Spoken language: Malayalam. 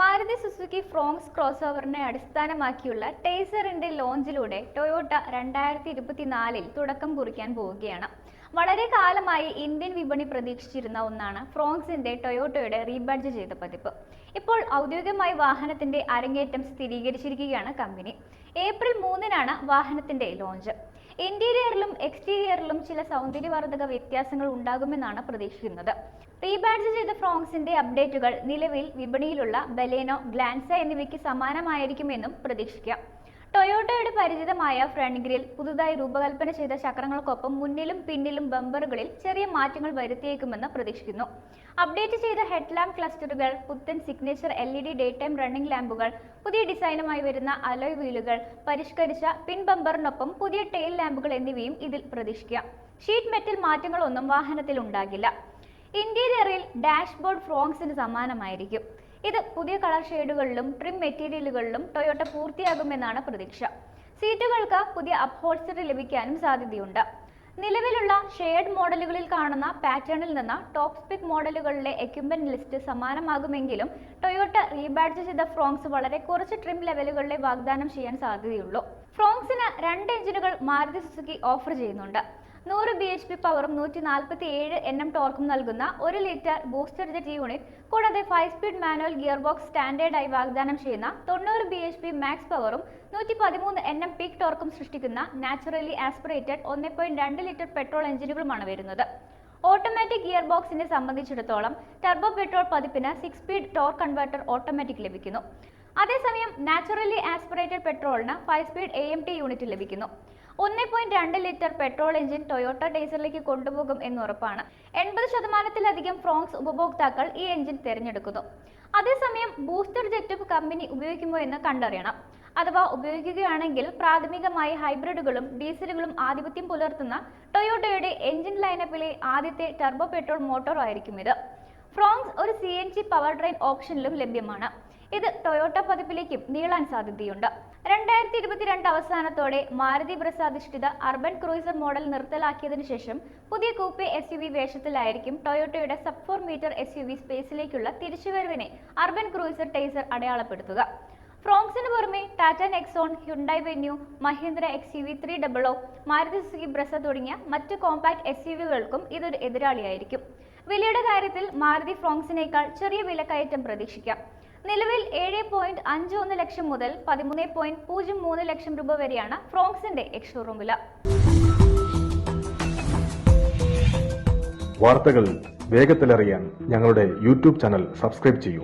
മാരുതി സുസുക്കി ഫ്രോങ്സ് ക്രോസ് ഓവറിനെ അടിസ്ഥാനമാക്കിയുള്ള ടേസറിന്റെ ലോഞ്ചിലൂടെ ടൊയോട്ട രണ്ടായിരത്തി ഇരുപത്തിനാലിൽ തുടക്കം കുറിക്കാൻ പോവുകയാണ്. വളരെ കാലമായി ഇന്ത്യൻ വിപണി പ്രതീക്ഷിച്ചിരുന്ന ഒന്നാണ് ഫ്രോങ്സിന്റെ ടൊയോട്ടയുടെ റീബഡ്ജ് ചെയ്ത പതിപ്പ്. ഇപ്പോൾ ഔദ്യോഗികമായി വാഹനത്തിന്റെ അരങ്ങേറ്റം സ്ഥിരീകരിച്ചിരിക്കുകയാണ് കമ്പനി. ഏപ്രിൽ മൂന്നിനാണ് വാഹനത്തിന്റെ ലോഞ്ച്. ഇന്റീരിയറിലും എക്സ്റ്റീരിയറിലും ചില സൗന്ദര്യവർദ്ധക വ്യത്യാസങ്ങൾ ഉണ്ടാകുമെന്നാണ് പ്രതീക്ഷിക്കുന്നത്. റീബാഡ്ജ് ചെയ്ത ഫ്രോങ്സിന്റെ അപ്ഡേറ്റുകൾ നിലവിൽ വിപണിയിലുള്ള ബലേനോ ഗ്ലാൻസ എന്നിവയ്ക്ക് സമാനമായിരിക്കുമെന്നും പ്രതീക്ഷിക്കാം. ടൊയോട്ടയുടെ പരിചിതമായ ഫ്രണ്ട് ഗ്രിൽ പുതുതായി രൂപകൽപ്പന ചെയ്ത ചക്രങ്ങൾക്കൊപ്പം മുന്നിലും പിന്നിലും ബമ്പറുകളിൽ ചെറിയ മാറ്റങ്ങൾ വരുത്തിയേക്കുമെന്ന് പ്രതീക്ഷിക്കുന്നു. അപ്ഡേറ്റ് ചെയ്ത ഹെഡ് ലാമ്പ് ക്ലസ്റ്ററുകൾ പുത്തൻ signature L E D day time running ലാമ്പുകൾ പുതിയ ഡിസൈനുമായി വരുന്ന അലോയ് വീലുകൾ പരിഷ്കരിച്ച പിൻ ബമ്പറിനൊപ്പം പുതിയ ടെയിൽ ലാമ്പുകൾ എന്നിവയും ഇതിൽ പ്രതീക്ഷിക്കാം. ഷീറ്റ് മെറ്റൽ മാറ്റങ്ങളൊന്നും വാഹനത്തിൽ ഉണ്ടാകില്ല. ഇന്റീരിയറിൽ ഡാഷ്ബോർഡ് ഫ്രോങ്സിന് സമാനമായിരിക്കും. ഇത് പുതിയ കളർ ഷെയ്ഡുകളിലും ട്രിം മെറ്റീരിയലുകളിലും ടൊയോട്ട പൂർത്തിയാകുമെന്നാണ് പ്രതീക്ഷ. സീറ്റുകൾക്ക് പുതിയ അപ്ഹോൾസ്റ്ററി ലഭിക്കാനും സാധ്യതയുണ്ട്. നിലവിലുള്ള ഷെയ്ഡ് മോഡലുകളിൽ കാണുന്ന പാറ്റേണിൽ നിന്ന് ടോപ്പ് സ്പിക് മോഡലുകളിലെ എക്യുപ്മെന്റ് ലിസ്റ്റ് സമാനമാകുമെങ്കിലും ടൊയോട്ട റീബാഡ്ജ് ചെയ്ത ഫ്രോങ്സ് വളരെ കുറച്ച് ട്രിം ലെവലുകളിലെ വാഗ്ദാനം ചെയ്യാൻ സാധ്യതയുള്ളൂ. ഫ്രോങ്സിന് രണ്ട് എഞ്ചിനുകൾ മാരുതി സുസുക്കി ഓഫർ ചെയ്യുന്നുണ്ട്. നൂറ് ബി എച്ച് പി പവറും നൂറ്റി നാൽപ്പത്തി ഏഴ് എൻ എം ടോർക്കും നൽകുന്ന ഒരു ലിറ്റർ ബൂസ്റ്റർ ജെറ്റ് യൂണിറ്റ് കൂടാതെ five speed manual gear box സ്റ്റാൻഡേർഡായി വാഗ്ദാനം ചെയ്യുന്ന തൊണ്ണൂറ് ബി എച്ച് പി മാക്സ് പവറും നൂറ്റി പതിമൂന്ന് എൻ എം പീക്ക് ടോർക്കും സൃഷ്ടിക്കുന്ന നാച്ചുറലി ആസ്പിറേറ്റഡ് ഒന്ന് പോയിന്റ് രണ്ട് ലിറ്റർ പെട്രോൾ എഞ്ചിനുകളുമാണ് വരുന്നത്. ഓട്ടോമാറ്റിക് ഗിയർ ബോക്സിനെ സംബന്ധിച്ചിടത്തോളം ടർബോ പെട്രോൾ പതിപ്പിന് six speed torque converter automatic ലഭിക്കുന്നു. അതേസമയം നാച്ചുറലി ആസ്പിറേറ്റഡ് പെട്രോളിന് five speed A M T unit ലഭിക്കുന്നു. ഒന്ന് പോയിന്റ് രണ്ട് ലിറ്റർ പെട്രോൾ എഞ്ചിൻ ടൊയോട്ട ഡീസലിലേക്ക് കൊണ്ടുപോകും എന്നുറപ്പാണ്. എൺപത് ശതമാനത്തിലധികം ഫ്രോങ്സ് ഉപഭോക്താക്കൾ ഈ എഞ്ചിൻ തിരഞ്ഞെടുക്കുന്നു. അതേസമയം ബൂസ്റ്റർ ജെറ്റും കമ്പനി ഉപയോഗിക്കുമോ എന്ന് കണ്ടറിയണം. അഥവാ ഉപയോഗിക്കുകയാണെങ്കിൽ പ്രാഥമികമായി ഹൈബ്രിഡുകളും ഡീസലുകളും ആധിപത്യം പുലർത്തുന്ന ടൊയോട്ടയുടെ എഞ്ചിൻ ലൈനപ്പിലെ ആദ്യത്തെ ടർബോ പെട്രോൾ മോട്ടോർ ആയിരിക്കും ഇത്. ഫ്രോങ്സ് ഒരു C N G power train ഓപ്ഷനിലും ലഭ്യമാണ്. ഇത് ടൊയോട്ട പതിപ്പിലേക്കും നീളാൻ സാധ്യതയുണ്ട്. രണ്ടായിരത്തി ഇരുപത്തിരണ്ട് അവസാനത്തോടെ മാരുതി പ്രസാധിഷ്ഠിത അർബൻ ക്രൂയിസർ മോഡൽ നിർത്തലാക്കിയതിനു ശേഷം പുതിയ കൂപ്പെ എസ് യു വി വേഷത്തിലായിരിക്കും ടൊയോട്ടയുടെ sub four metre S U V സ്പേസിലേക്കുള്ള തിരിച്ചുവരവിനെ അർബൻ ക്രൂയിസർ ടേസർ അടയാളപ്പെടുത്തുക. ഫ്രോങ്സിന് പുറമെ Tata Nexon Hyundai Venue Mahindra X U V three double O Maruti Suzuki Brezza തുടങ്ങിയ മറ്റ് കോമ്പാക്ട് എസ് യു വികൾക്കും ഇതൊരു എതിരാളിയായിരിക്കും. വിലയുടെ കാര്യത്തിൽ മാരുതി ഫ്രോങ്സിനേക്കാൾ ചെറിയ വിലക്കയറ്റം പ്രതീക്ഷിക്കാം. നിലവിൽ ഏഴ് പോയിന്റ് അഞ്ച് ഒന്ന് ലക്ഷം മുതൽ പതിമൂന്ന് പോയിന്റ് പൂജ്യം മൂന്ന് ലക്ഷം രൂപ വരെയാണ് ഫ്രോങ്സിന്റെ എക്സ് ഷോറൂം വില. വാർത്തകൾ വേഗത്തിലറിയാൻ ഞങ്ങളുടെ യൂട്യൂബ് ചാനൽ സബ്സ്ക്രൈബ് ചെയ്യൂ.